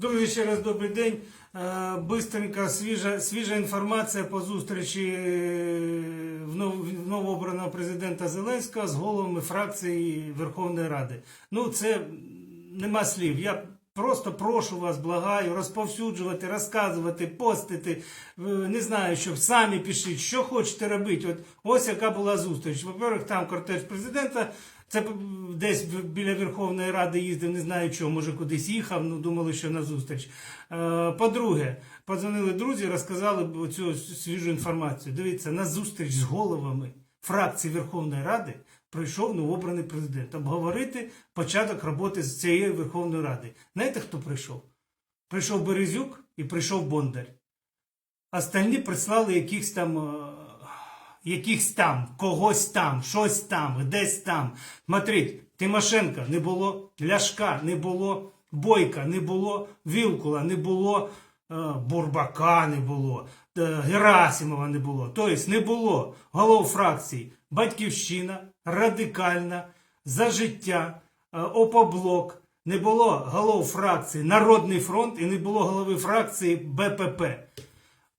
Друзі, ще раз добрий день. Е, Бистренька свіжа, свіжа інформація по зустрічі е, новообраного президента Зеленського з головами фракції Верховної Ради. Ну, це нема слів. Я просто прошу вас, благаю, розповсюджувати, розказувати, постити. Е, Не знаю, що самі пишіть, що хочете робити. От ось яка була зустріч. По-перше, там кортеж президента. Це десь біля Верховної Ради їздив, не знаю чого, може кудись їхав, ну думали, що на зустріч. Е, По-друге, подзвонили друзі, розказали оцю свіжу інформацію. Дивіться, на зустріч з головами фракції Верховної Ради прийшов новообраний президент обговорити початок роботи з цієї Верховної Ради. Знаєте, хто прийшов? Прийшов Березюк і прийшов Бондар. Остальні прислали якихось там. Якихось там, когось там, щось там, десь там. Смотрите, Тимошенка не було, Ляшка не було, Бойка не було, Вілкула не було, е, Бурбака не було, е, Герасимова не було. Тобто не було голов фракцій Батьківщина, Радикальна, За життя, е, Опоблок, не було голов фракції Народний фронт і не було голови фракції БПП.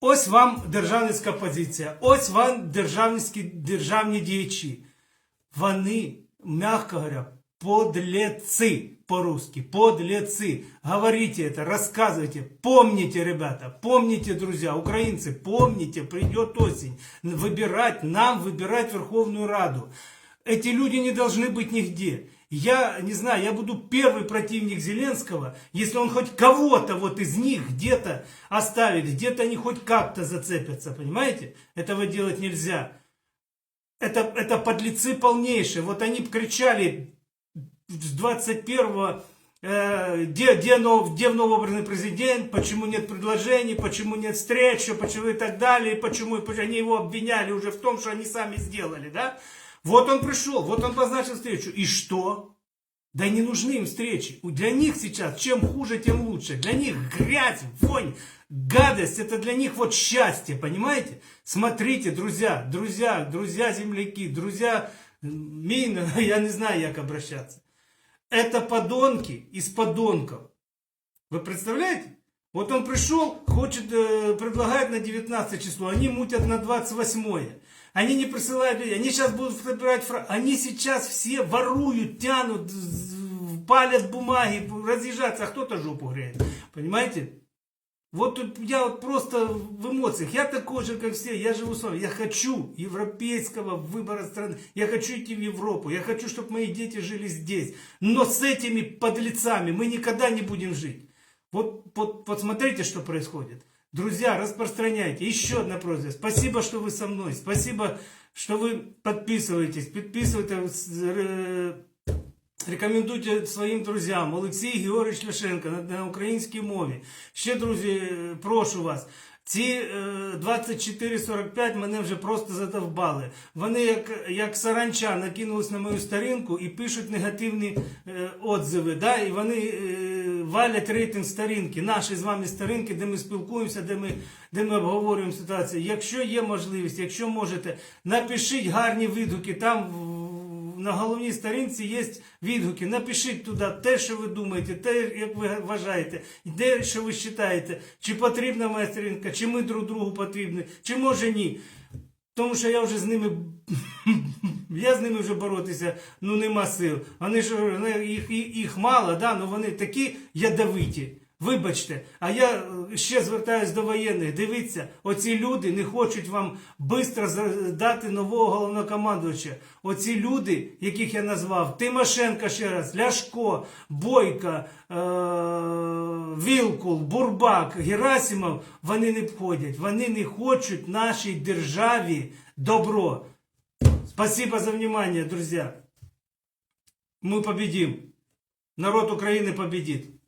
Ось вам державницька позиція, ось вам державницькі, державні діячі. Вони, мягко говоря, подлецы по-русски, подлецы. Говорите это, рассказывайте, помните, ребята, помните, друзья, украинцы, помните, придет осень, выбирать, нам выбирать Верховную Раду. Эти люди не должны быть нигде. Я не знаю, я буду первый противник Зеленского, если он хоть кого-то вот из них где-то оставит, где-то они хоть как-то зацепятся, понимаете? Этого делать нельзя. Это, это подлецы полнейшие. Вот они кричали с 21-го, э, где, где, нов, где новообранный президент, почему нет предложений, почему нет встречи, почему и так далее, почему, почему они его обвиняли уже в том, что они сами сделали, да? Вот он пришел, вот он позначил встречу. И что? Да не нужны им встречи. Для них сейчас чем хуже, тем лучше. Для них грязь, вонь, гадость, это для них вот счастье, понимаете? Смотрите, друзья, друзья, друзья земляки, друзья мин, я не знаю, как обращаться. Это подонки из подонков. Вы представляете? Вот он пришел, хочет, э, предлагает на 19 число, они мутят на 28. Они не присылают людей, они сейчас будут собирать фра... Они сейчас все воруют, тянут, палят бумаги, разъезжаться, а кто-то жопу греет. Понимаете? Вот тут я вот просто в эмоциях. Я такой же, как все. Я живу с вами. Я хочу европейского выбора страны. Я хочу идти в Европу. Я хочу, чтобы мои дети жили здесь. Но с этими подлецами мы никогда не будем жить. Вот, вот, вот смотрите, что происходит. Друзья, распространяйте. Еще одна просьба. Спасибо, что вы со мной. Спасибо, что вы подписываетесь. Подписывайтесь. э, Рекомендуйте своїм друзям Олексій Георгійович Ляшенко на, на українській мові. Ще, друзі, е, прошу вас. Ці е, 24-45 мене вже просто задовбали. Вони як, як саранча накинулись на мою сторінку і пишуть негативні е, отзиви. Да? І вони е, валять рейтинг сторінки, наші з вами сторінки, де ми спілкуємося, де ми, де ми обговорюємо ситуацію. Якщо є можливість, якщо можете, напишіть гарні відгуки там. на головній сторінці є відгуки. Напишіть туди те, що ви думаєте, те, як ви вважаєте, де що ви вважаєте, чи потрібна моя сторінка, чи ми друг другу потрібні, чи може ні. Тому що я вже з ними я з ними вже боротися ну нема сил. Вони ж їх, їх, мало, да, але вони такі ядовиті. Вибачте, а я е, ще звертаюсь до воєнних. Дивіться, оці люди не хочуть вам швидко дати нового головнокомандувача. Оці люди, яких я назвав, Тимошенко ще раз, Ляшко, Бойка, е- Вілкул, Бурбак, Герасимов, вони не входять. Вони не хочуть нашій державі добро. Спасибо за внимание, друзья. Мы победим. Народ Украины победит.